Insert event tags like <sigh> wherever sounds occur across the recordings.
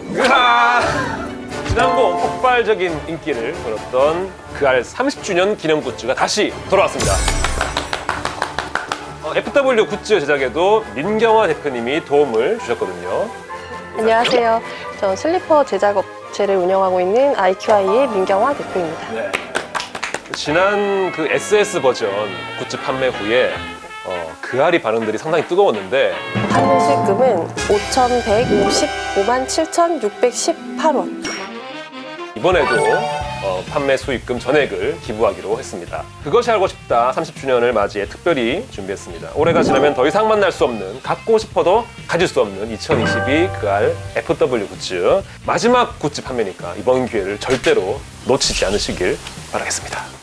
으아! 지난번 폭발적인 인기를 끌었던 그알 30주년 기념 굿즈가 다시 돌아왔습니다. 어, FW 굿즈 제작에도 민경화 대표님이 도움을 주셨거든요. 안녕하세요. 전 슬리퍼 제작 업체를 운영하고 있는 IQI의 민경화 대표입니다. 네. 지난 그 SS 버전 굿즈 판매 후에 어, 그알이 반응들이 상당히 뜨거웠는데 판매 수익금은 5,155만 7,618원. 이번에도 어, 판매 수익금 전액을 기부하기로 했습니다. 그것이 알고 싶다 30주년을 맞이해 특별히 준비했습니다. 올해가 지나면 더 이상 만날 수 없는 갖고 싶어도 가질 수 없는 2022 그알 FW 굿즈 마지막 굿즈 판매니까 이번 기회를 절대로 놓치지 않으시길 바라겠습니다.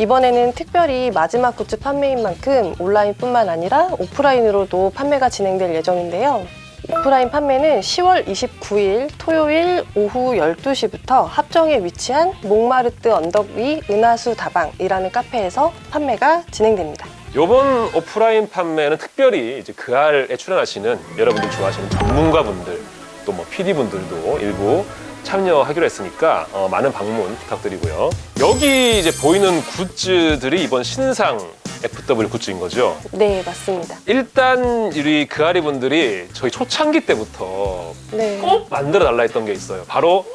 이번에는 특별히 마지막 굿즈 판매인 만큼 온라인뿐만 아니라 오프라인으로도 판매가 진행될 예정인데요. 오프라인 판매는 10월 29일 토요일 오후 12시부터 합정에 위치한 몽마르트 언덕 위 은하수 다방이라는 카페에서 판매가 진행됩니다. 이번 오프라인 판매는 특별히 이제 그알에 출연하시는 여러분들 좋아하시는 전문가분들 또 뭐 PD분들도 일부 참여하기로 했으니까 어, 많은 방문 부탁드리고요. 여기 이제 보이는 굿즈들이 이번 신상 FW 굿즈인 거죠. 네, 맞습니다. 일단 우리 그아리 분들이 저희 초창기 때부터 네. 꼭 만들어 달라 했던 게 있어요. 바로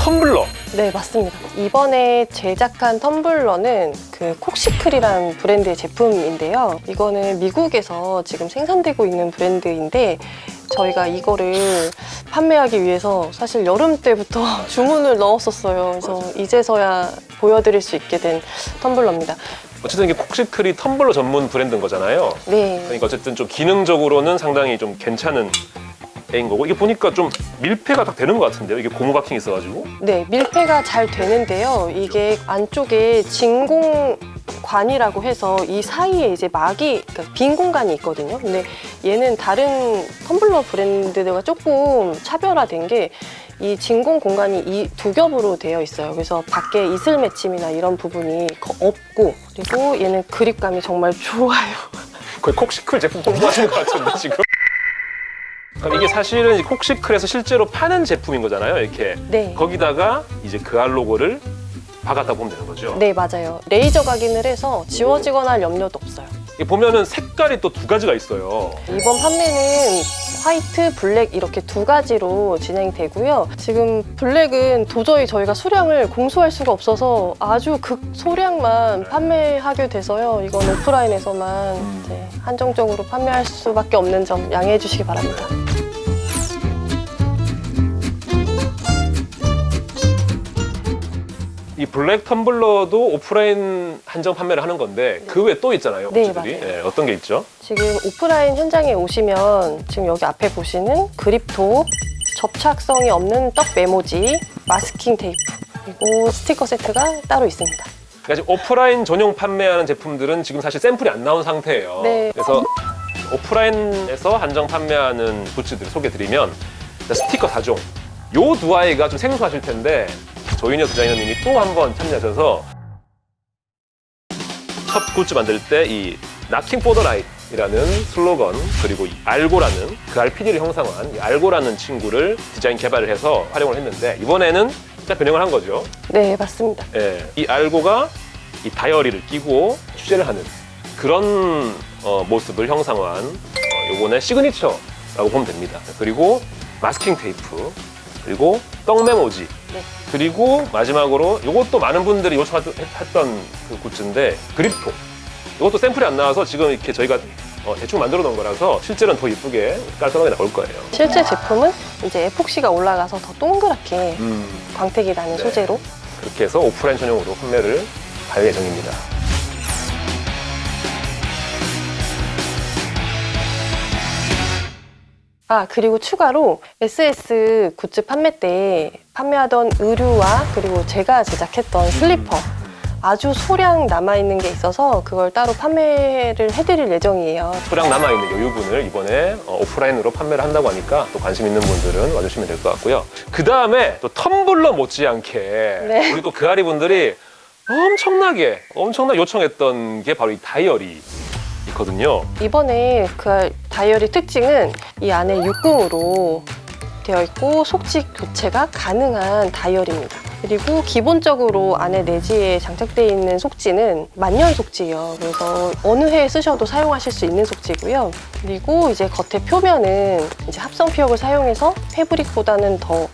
텀블러. 네, 맞습니다. 이번에 제작한 텀블러는 그 콕시클이라는 브랜드의 제품인데요. 이거는 미국에서 지금 생산되고 있는 브랜드인데 저희가 이거를 판매하기 위해서 사실 여름 때부터 <laughs> 주문을 넣었었어요. 그래서 이제서야 보여드릴 수 있게 된 텀블러입니다. 어쨌든 이게 콕시클이 텀블러 전문 브랜드인 거잖아요. 네. 그러니까 어쨌든 좀 기능적으로는 상당히 좀 괜찮은 애인 거고 이게 보니까 좀 밀폐가 딱 되는 것 같은데요. 이게 고무 바킹 있어가지고 네, 밀폐가 잘 되는데요. 이게 안쪽에 진공 관이라고 해서 이 사이에 이제 막이 그러니까 빈 공간이 있거든요. 근데 얘는 다른 텀블러 브랜드들과 조금 차별화된 게 이 진공 공간이 이 두 겹으로 되어 있어요. 그래서 밖에 이슬 맺힘이나 이런 부분이 거- 없고 그리고 얘는 그립감이 정말 좋아요. <laughs> 거의 콕시클 제품 홍보하시는 것 같은데 지금. 그럼 이게 사실은 이 콕시클에서 실제로 파는 제품인 거잖아요. 이렇게 네. 거기다가 이제 그알 로고를 박았다 보면 되는 거죠. 네, 맞아요. 레이저 각인을 해서 지워지거나 할 염려도 없어요. 이게 보면은 색깔이 또 두 가지가 있어요. 이번 판매는 화이트, 블랙 이렇게 두 가지로 진행되고요. 지금 블랙은 도저히 저희가 수량을 공수할 수가 없어서 아주 극소량만 판매하게 돼서요. 이건 오프라인에서만 이제 한정적으로 판매할 수밖에 없는 점 양해해 주시기 바랍니다. 이 블랙 텀블러도 오프라인 한정 판매를 하는 건데 그 외에 또 있잖아요. 네, 굿즈들이. 맞아요. 예, 어떤 게 있죠? 지금 오프라인 현장에 오시면 지금 여기 앞에 보시는 그립톡, 접착성이 없는 떡 메모지, 마스킹 테이프, 그리고 스티커 세트가 따로 있습니다. 그러니까 지금 오프라인 전용 판매하는 제품들은 지금 사실 샘플이 안 나온 상태예요. 네. 그래서 오프라인에서 한정 판매하는 굿즈들 소개드리면 스티커 4종. 요 두 아이가 좀 생소하실 텐데 조인혁 디자이너님이 또 한 번 참여하셔서 첫 굿즈 만들 때 이 나킹 포더 라이트이라는 슬로건 그리고 이 알고라는 그 RPD를 형상화한 이 알고라는 친구를 디자인 개발을 해서 활용을 했는데 이번에는 딱 변형을 한 거죠. 네, 맞습니다. 예, 이 알고가 이 다이어리를 끼고 취재를 하는 그런 어, 모습을 형상화한 어, 요번에 시그니처라고 보면 됩니다. 그리고 마스킹 테이프, 그리고 떡 메모지, 네. 그리고 마지막으로 이것도 많은 분들이 요청했던 그 굿즈인데 그립톡. 이것도 샘플이 안 나와서 지금 이렇게 저희가 어, 대충 만들어 놓은 거라서 실제로는 더 이쁘게 깔끔하게 나올 거예요. 실제 제품은 이제 에폭시가 올라가서 더 동그랗게 음, 광택이 나는 네. 소재로 그렇게 해서 오프라인 전용으로 판매를 할 예정입니다. 아 그리고 추가로 SS 굿즈 판매 때 판매하던 의류와 그리고 제가 제작했던 슬리퍼 아주 소량 남아있는 게 있어서 그걸 따로 판매를 해드릴 예정이에요 소량 남아있는 여유분을 이번에 어, 오프라인으로 판매를 한다고 하니까 또 관심 있는 분들은 와주시면 될 것 같고요. 그 다음에 또 텀블러 못지않게 네. 우리 또 그아리 분들이 엄청나게 엄청나게 요청했던 게 바로 이 다이어리 있거든요. 이번에 그 다이어리 특징은 이 안에 육금으로 되어 있고 속지 교체가 가능한 다이얼입니다. 그리고 기본적으로 안에 내지에 장착되어 있는 속지는 만년 속지예요. 그래서 어느 해에 쓰셔도 사용하실 수 있는 속지고요. 그리고 이제 겉에 표면은 이제 합성 피혁을 사용해서 패브릭보다는 더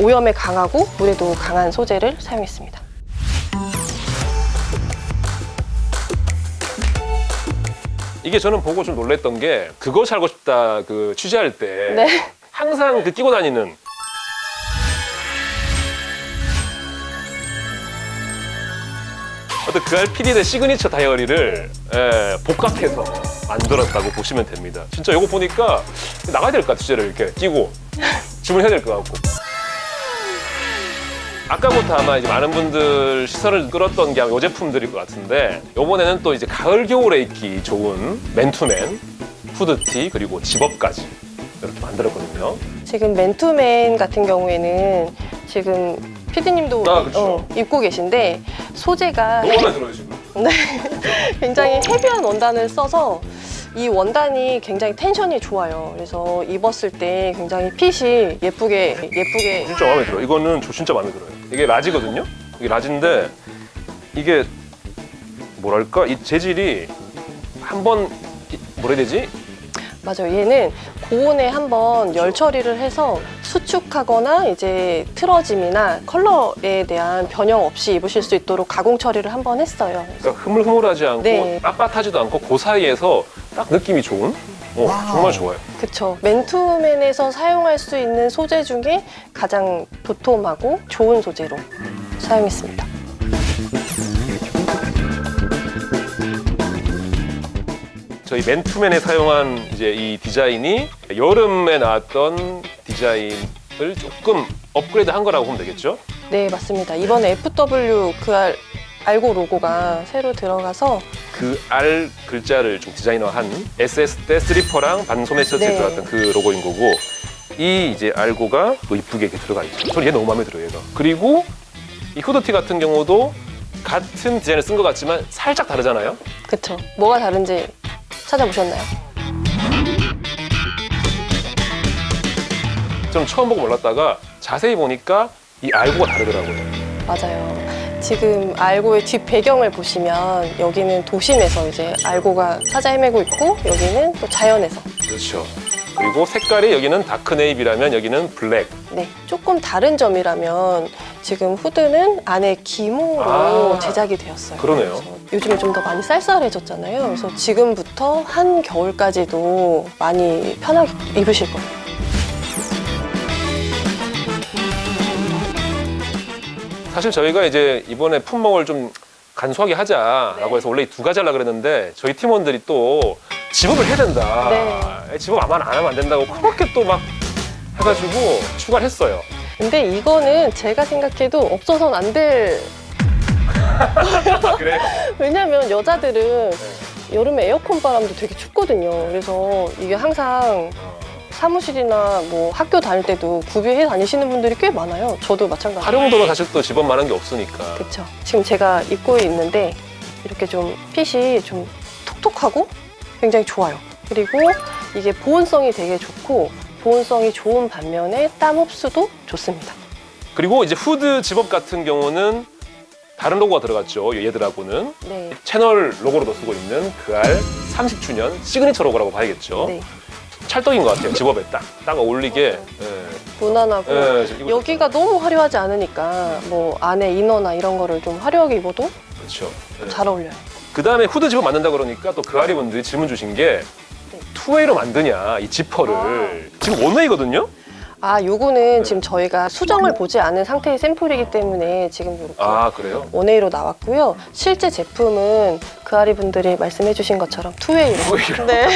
오염에 강하고 물에도 강한 소재를 사용했습니다. 이게 저는 보고 좀 놀랬던 게 그것이 알고 싶다 그 취재할 때 네. 항상 그 끼고 다니는 어떤 그알 PD의 시그니처 다이어리를 예, 복각해서 만들었다고 보시면 됩니다. 진짜 이거 보니까 나가야 될 것 같아, 취재를 이렇게 끼고 <laughs> 주문해야 될 것 같고. 아까부터 아마 이제 많은 분들 시선을 끌었던 게 아마 이 제품들일 것 같은데 이번에는 또 이제 가을 겨울에 입기 좋은 맨투맨 후드티 그리고 집업까지 이렇게 만들었거든요. 지금 맨투맨 같은 경우에는 지금 피디님도 아, 그쵸. 어, 입고 계신데 소재가 너무 마음에 들어요 지금. <laughs> 굉장히 헤비한 원단을 써서 이 원단이 굉장히 텐션이 좋아요. 그래서 입었을 때 굉장히 핏이 예쁘게 예쁘게 진짜 마음에 들어. 이거는 저 진짜 마음에 들어요. 이게 라지거든요. 이게 라지인데 이게 뭐랄까 이 재질이 한번 이- 뭐라 해야 되지? 맞아요. 얘는 고온에 한번 열 처리를 해서 수축하거나 이제 틀어짐이나 컬러에 대한 변형 없이 입으실 수 있도록 가공 처리를 한번 했어요. 그러니까 흐물흐물하지 않고 네. 빳빳하지도 않고 그 사이에서 딱 느낌이 좋은. 어, 정말 좋아요. 그쵸. 맨투맨에서 사용할 수 있는 소재 중에 가장 도톰하고 좋은 소재로 사용했습니다. 저희 맨투맨에 사용한 이제 이 디자인이 여름에 나왔던 디자인을 조금 업그레이드 한 거라고 보면 되겠죠? 네, 맞습니다. 이번에 FW 그 알, 알고 로고가 새로 들어가서 그 R 글자를 좀 디자이너한 SS 때 스리퍼랑 반소매 셔츠에 네. 들어갔던 그 로고인 거고 이 이제 알고가 또 이쁘게 이렇게 들어가 있죠. 저는 얘 너무 마음에 들어요, 얘가. 그리고 이 후드티 같은 경우도 같은 디자인을 쓴 것 같지만 살짝 다르잖아요. 그쵸. 뭐가 다른지 찾아보셨나요? 좀 처음 보고 몰랐다가 자세히 보니까 이 알고가 다르더라고요. 맞아요. 지금 알고의 뒷 배경을 보시면 여기는 도심에서 이제 알고가 찾아 헤매고 있고 여기는 또 자연에서 그렇죠. 그리고 색깔이 여기는 다크 네이비라면 여기는 블랙. 네, 조금 다른 점이라면 지금 후드는 안에 기모로 아, 제작이 되었어요. 그러네요. 그래서 요즘에 좀 더 많이 쌀쌀해졌잖아요. 그래서 지금부터 한 겨울까지도 많이 편하게 입으실 거예요. 사실 저희가 이제 이번에 품목을 좀 간소하게 하자라고 네. 해서 원래 이두 가지 하려고 그랬는데 저희 팀원들이 또 집업을 해야 된다. 네. 집업 아마 안 하면 안 된다고 그렇게 또 막 해가지고 추가를 했어요. 근데 이거는 제가 생각해도 없어서는 안 될. <laughs> 아, 그래? <laughs> 왜냐면 여자들은 여름에 에어컨 바람도 되게 춥거든요. 그래서 이게 항상 사무실이나 뭐 학교 다닐 때도 구비해 다니시는 분들이 꽤 많아요. 저도 마찬가지예요. 활용도는 사실 또 집업 많은 게 없으니까. 그렇죠. 지금 제가 입고 있는데 이렇게 좀 핏이 좀 톡톡하고 굉장히 좋아요. 그리고 이게 보온성이 되게 좋고 보온성이 좋은 반면에 땀 흡수도 좋습니다. 그리고 이제 후드 집업 같은 경우는 다른 로고가 들어갔죠. 얘들하고는 네. 채널 로고로도 쓰고 있는 그알 30주년 시그니처 로고라고 봐야겠죠. 네. 찰떡인 것 같아요. 집업에 딱, 딱 어울리게. 무난하고 예. 예, 저 이거- 여기가 너무 화려하지 않으니까 뭐 안에 이너나 이런 거를 좀 화려하게 입어도 그렇죠. 잘 어울려요. 그 다음에 후드 집업 만든다 그러니까 또 그아리 분들이 질문 주신 게 네. 투웨이로 만드냐 이 지퍼를 지금 원웨이거든요. 아, 요거는 지금 저희가 수정을 보지 않은 상태의 샘플이기 때문에 지금 이렇게 아 그래요? 원웨이로 나왔고요. 실제 제품은 그 아리 분들이 말씀해주신 것처럼 투웨이로 투웨이로. 네.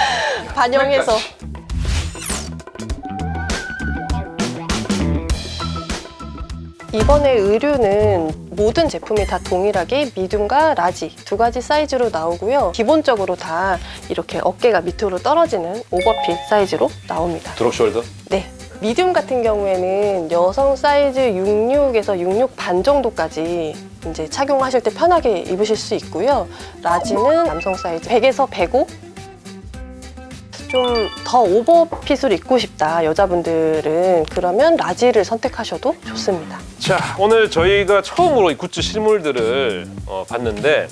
<laughs> 반영해서 이번에 의류는 모든 제품이 다 동일하게 미디움과 라지 두 가지 사이즈로 나오고요. 기본적으로 다 이렇게 어깨가 밑으로 떨어지는 오버핏 사이즈로 나옵니다. 드롭 숄더. 네. 미디움 같은 경우에는 여성 사이즈 66에서 66 반 정도까지 이제 착용하실 때 편하게 입으실 수 있고요. 라지는 남성 사이즈 100에서 105 좀 더 오버핏을 입고 싶다 여자분들은 그러면 라지를 선택하셔도 좋습니다. 자, 오늘 저희가 처음으로 이 굿즈 실물들을 어, 봤는데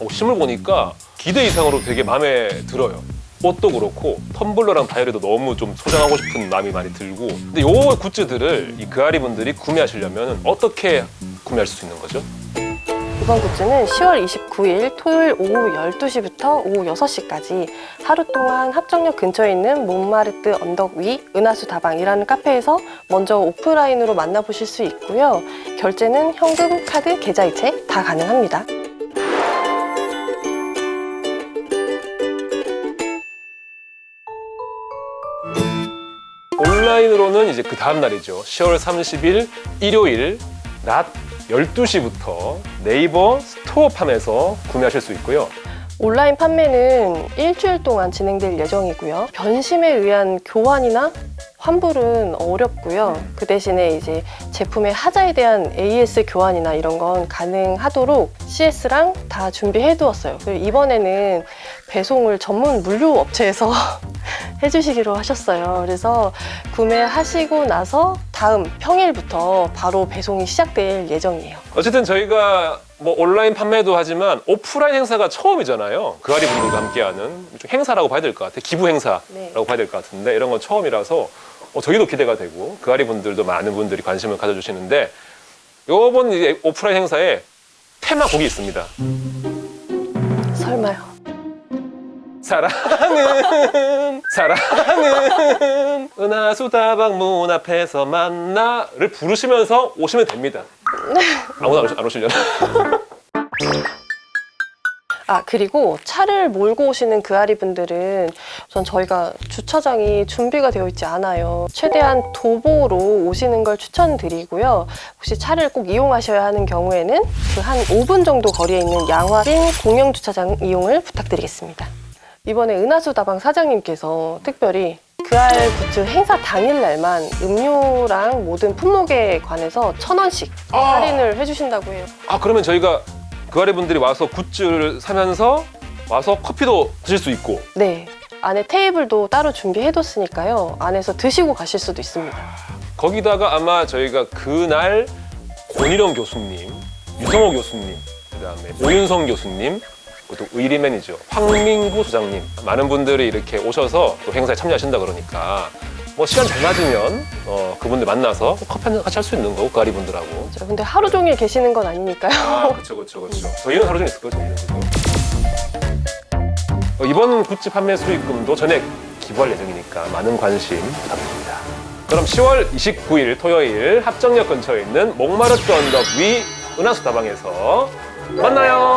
어, 실물 보니까 기대 이상으로 되게 마음에 들어요. 옷도 그렇고 텀블러랑 다이어리도 너무 좀 소장하고 싶은 마음이 많이 들고 근데 요 굿즈들을 이 그아리 분들이 구매하시려면 어떻게 구매할 수 있는 거죠? 이번 굿즈는 10월 29일 토요일 오후 12시부터 오후 6시까지 하루 동안 합정역 근처에 있는 몬마르트 언덕 위 은하수 다방이라는 카페에서 먼저 오프라인으로 만나보실 수 있고요. 결제는 현금, 카드, 계좌이체 다 가능합니다. 온라인으로는 이제 그 다음 날이죠. 10월 30일 일요일 낮 12시부터 네이버 스토어팜에서 구매하실 수 있고요. 온라인 판매는 일주일 동안 진행될 예정이고요. 변심에 의한 교환이나 환불은 어렵고요. 그 대신에 이제 제품의 하자에 대한 AS 교환이나 이런 건 가능하도록 CS랑 다 준비해 두었어요. 그리고 이번에는 배송을 전문 물류 업체에서 <laughs> 해주시기로 하셨어요. 그래서 구매하시고 나서 다음 평일부터 바로 배송이 시작될 예정이에요. 어쨌든 저희가 뭐 온라인 판매도 하지만 오프라인 행사가 처음이잖아요. 그아리 분들과 함께하는 좀 행사라고 봐야 될 것 같아요. 기부 행사라고 네. 봐야 될 것 같은데 이런 건 처음이라서 어, 저희도 기대가 되고 그아리 분들도 많은 분들이 관심을 가져주시는데 요번 이제 오프라인 행사에 테마 곡이 있습니다. 설마요. 사랑은 <laughs> 사랑은 은하수 다방 문 앞에서 만나를 부르시면서 오시면 됩니다. 아무나 안 오시- 안 오시려나? <laughs> 아 그리고 차를 몰고 오시는 그 아리 분들은 우선 저희가 주차장이 준비가 되어 있지 않아요. 최대한 도보로 오시는 걸 추천드리고요. 혹시 차를 꼭 이용하셔야 하는 경우에는 그 한 5분 정도 거리에 있는 양화진 공영 주차장 이용을 부탁드리겠습니다. 이번에 은하수 다방 사장님께서 특별히 그알 굿즈 행사 당일 날만 음료랑 모든 품목에 관해서 천 원씩 아. 할인을 해주신다고 해요. 아 그러면 저희가 그아리 분들이 와서 굿즈를 사면서 와서 커피도 드실 수 있고 네. 안에 테이블도 따로 준비해뒀으니까요. 안에서 드시고 가실 수도 있습니다. 거기다가 아마 저희가 그날 권일영 교수님, 유성호 교수님, 그다음에 오윤성 교수님, 그리고 또 의리 매니저 황민구 소장님 많은 분들이 이렇게 오셔서 또 행사에 참여하신다 그러니까 뭐 시간 잘 맞으면 어, 그분들 만나서 커피 한잔 같이 할 수 있는 거고 그아리 분들하고 저 근데 하루 종일 계시는 건 아니니까요. 아, 그렇죠, 그렇죠, 그렇죠. 저희는 하루 종일 있을 거예요, 저희는. 어, 이번 굿즈 판매 수익금도 전액 기부할 예정이니까 많은 관심 부탁드립니다. 그럼 10월 29일 토요일 합정역 근처에 있는 목마르트 언덕 위 은하수 다방에서 만나요.